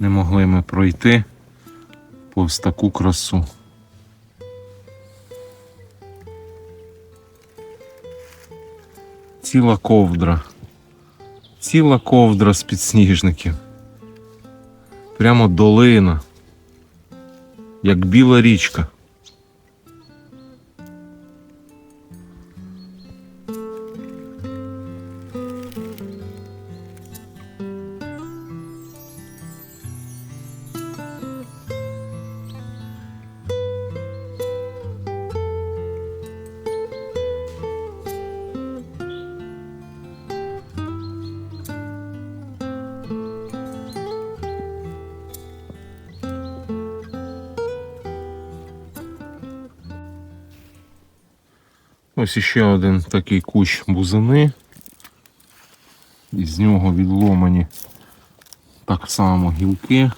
Не могли ми пройти повз таку красу. Ціла ковдра. Ціла ковдра з підсніжників. Прямо долина. Як біла річка. Ось іще один такий кущ бузини. Із нього відломані так само гілки.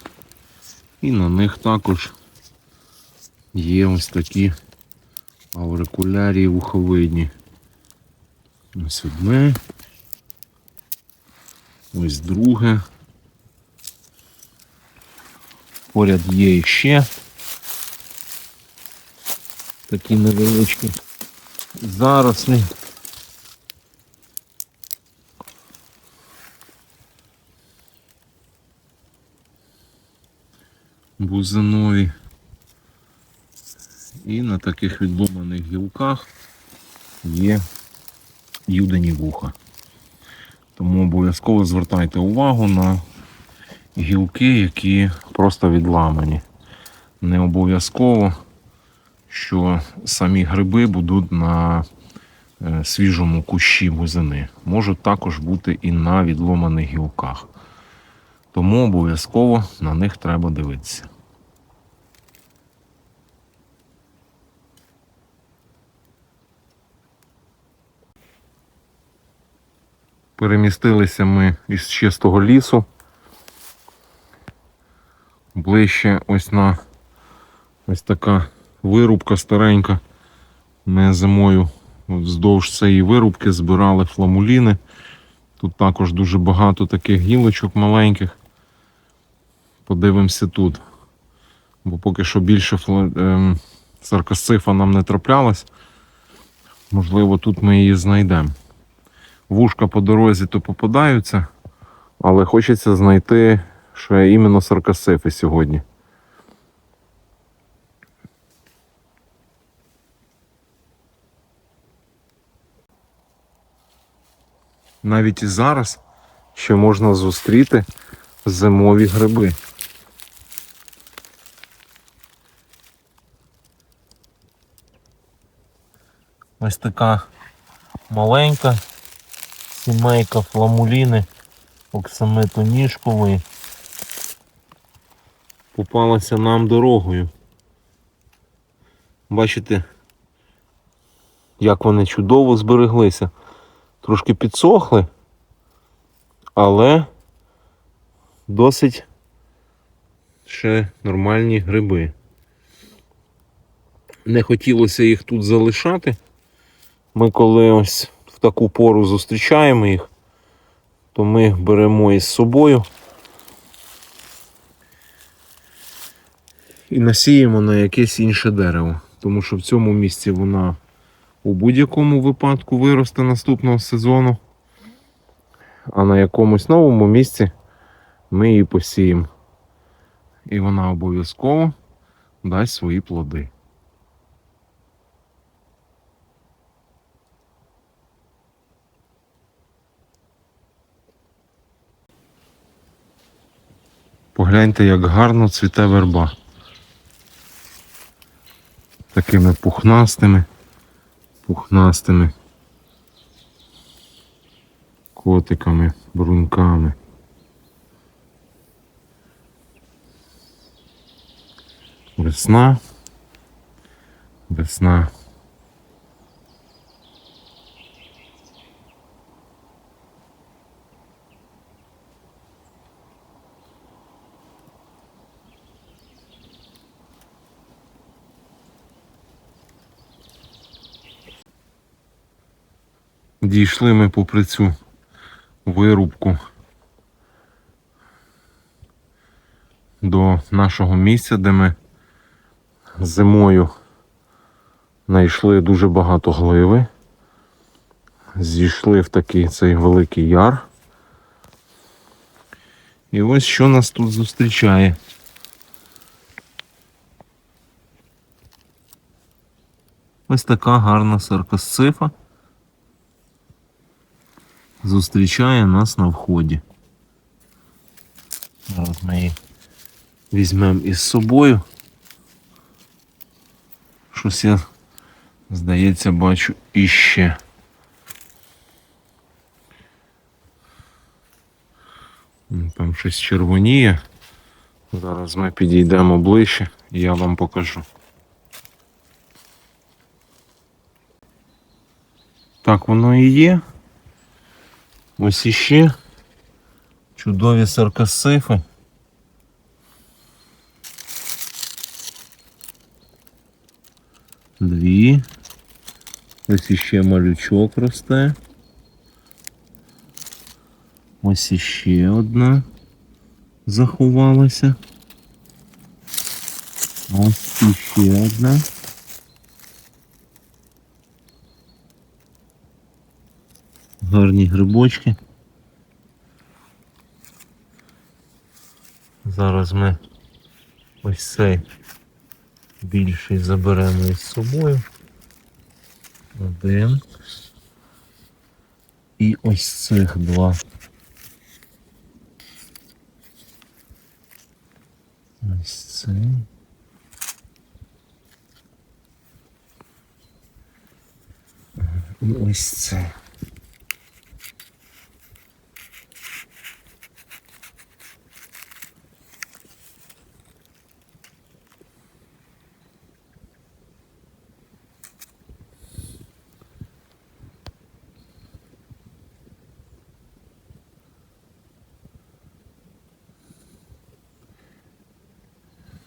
І на них також є ось такі аурикулярії вуховидні. Ось одне. Ось друге. Поряд є іще такі невеличкі зарослі. Бузинові. І на таких відломаних гілках є юдені вуха. Тому обов'язково звертайте увагу на гілки, які просто відламані. Не обов'язково що самі гриби будуть на е, свіжому кущі бузини. Можуть також бути і на відломаних гілках. Тому обов'язково на них треба дивитися. Перемістилися ми із чистого лісу ближче ось на ось така вирубка старенька. Ми зимою вздовж цієї вирубки збирали фламуліни. Тут також дуже багато таких гілочок маленьких. Подивимося тут. Бо поки що більше фла- ем, саркосцифа нам не траплялось. Можливо, тут ми її знайдемо. Вушка по дорозі то попадаються, але хочеться знайти ще іменно саркосцифи сьогодні. Навіть і зараз ще можна зустріти зимові гриби. Ось така маленька сімейка фламуліни оксамиту ніжкової попалася нам дорогою. Бачите, як вони чудово збереглися трошки підсохли, але досить ще нормальні гриби. Не хотілося їх тут залишати. Ми коли ось в таку пору зустрічаємо їх, то ми беремо із собою і насіємо на якесь інше дерево, тому що в цьому місці вона у будь-якому випадку виросте наступного сезону, а на якомусь новому місці ми її посіємо. І вона обов'язково дасть свої плоди. Погляньте, як гарно цвіте верба. Такими пухнастими пухнастими котиками, брунками. Весна. Весна. Дійшли ми попри цю вирубку до нашого місця, де ми зимою знайшли дуже багато гливи. Зійшли в такий цей великий яр. І ось що нас тут зустрічає. Ось така гарна саркосцифа зустрічає нас на вході. Зараз ми її візьмемо із собою. Щось я, здається, бачу іще. Там щось червоніє. Зараз ми підійдемо ближче і я вам покажу. Так воно і є. Ось іще чудові саркосифи. Дві. Ось іще малючок росте. Ось іще одна заховалася. Ось іще одна. Гарні грибочки. Зараз ми ось цей більший заберемо із собою. Один. І ось цих два. Ось цей. І ось цей.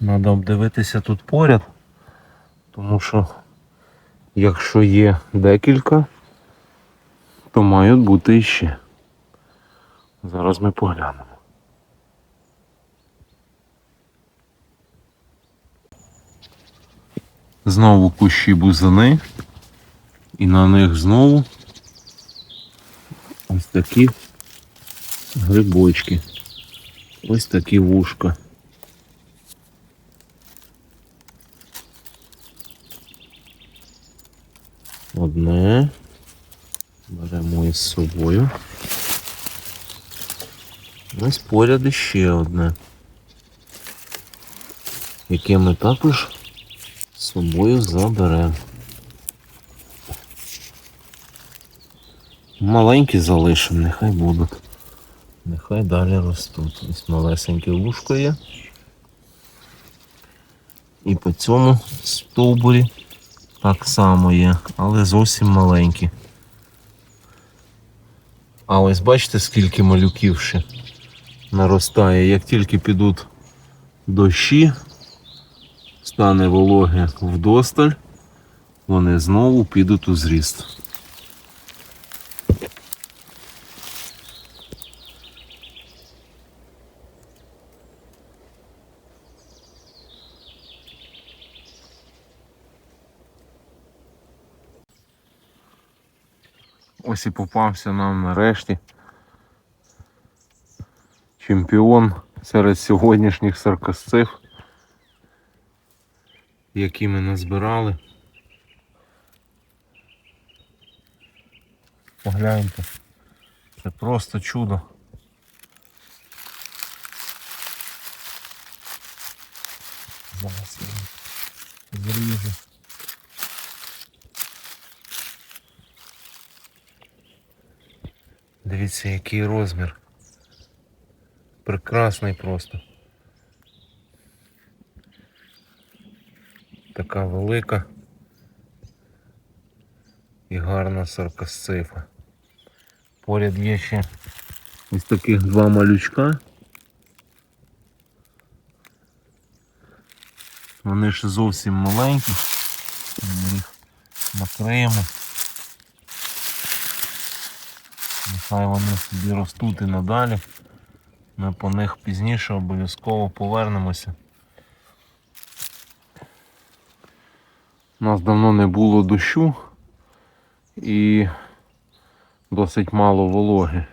Надо обдивитися тут поряд, тому що якщо є декілька, то мають бути іще. Зараз ми поглянемо. Знову кущі бузини, і на них знову ось такі грибочки, ось такі вушка. Беремо із собою. Ось поряд іще одне. Яке ми також з собою заберемо. Маленькі залишимо, нехай будуть. Нехай далі ростуть. Ось малесеньке вушко є. І по цьому стовбурі так само є, але зовсім маленькі. А ось бачите, скільки малюків ще наростає. Як тільки підуть дощі, стане вологе вдосталь, вони знову підуть у зріст. І попався нам нарешті чемпіон серед сьогоднішніх саркосцив, які ми назбирали. Погляньте, це просто чудо. Зараз я зріжу. Дивіться, який розмір. Прекрасний просто. Така велика і гарна саркосцифа. Поряд є ще ось таких два малючка. Вони ще зовсім маленькі. Ми їх накриємо. Нехай вони собі ростуть і надалі. Ми по них пізніше обов'язково повернемося. У нас давно не було дощу і досить мало вологи.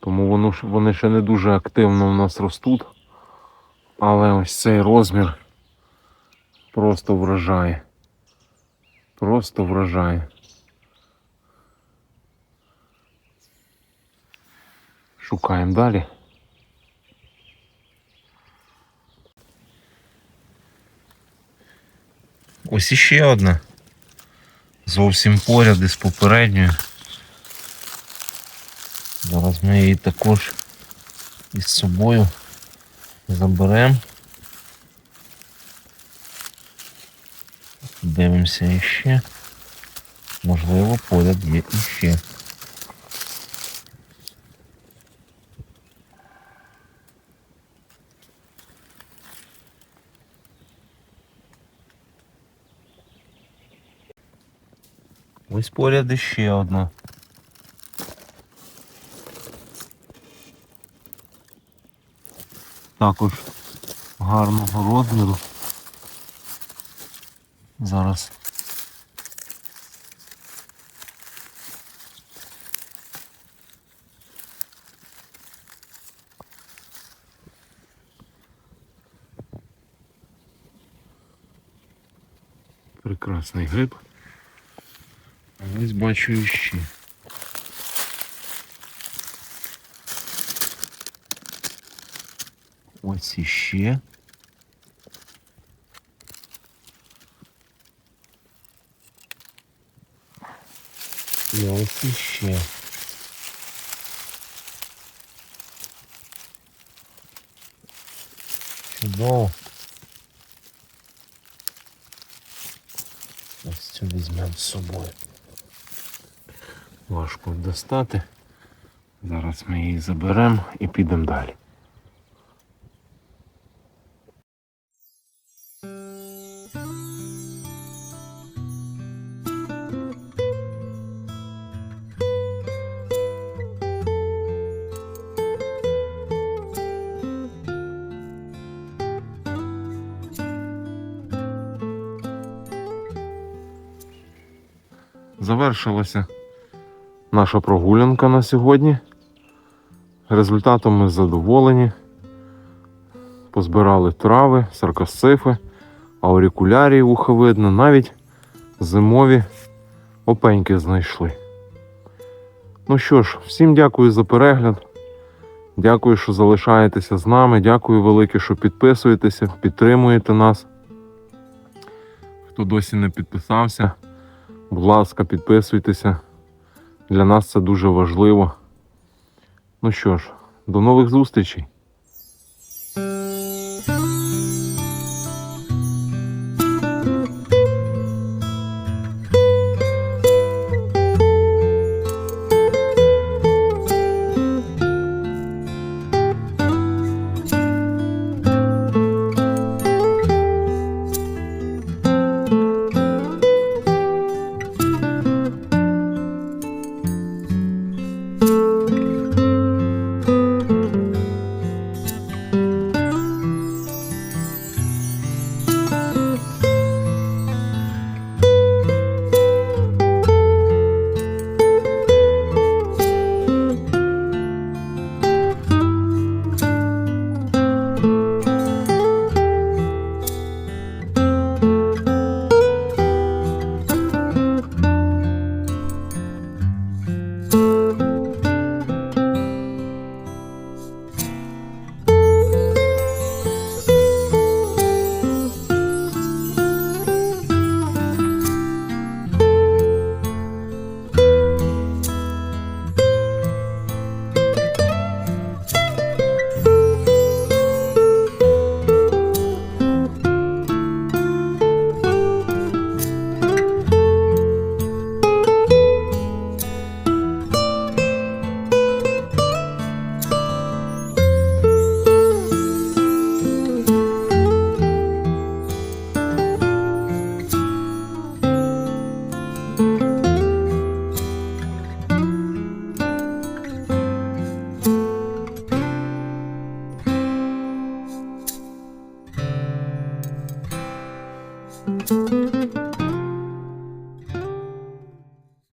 Тому вони ще не дуже активно в нас ростуть. Але ось цей розмір просто вражає. Просто вражає. Шукаємо далі. Ось іще одна. Зовсім поряд із попередньою. Зараз ми її також із собою заберемо. Дивимося іще. Можливо, поряд є іще. Ось поряд іще одна. Також гарного розміру. Зараз. Прекрасний гриб. А ось бачу іще. Ось іще. І ось іще. Чудово. Ось цю візьмемо з собою. Важко достати. Зараз ми її заберемо і підемо далі. Завершилася наша прогулянка на сьогодні. Результатом ми задоволені. Позбирали трави, саркосцифи, аурикулярії вуховидно, навіть зимові опеньки знайшли. Ну що ж, всім дякую за перегляд. Дякую, що залишаєтеся з нами. Дякую велике, що підписуєтеся, підтримуєте нас. Хто досі не підписався, будь ласка, підписуйтеся. Для нас це дуже важливо. Ну що ж, до нових зустрічей!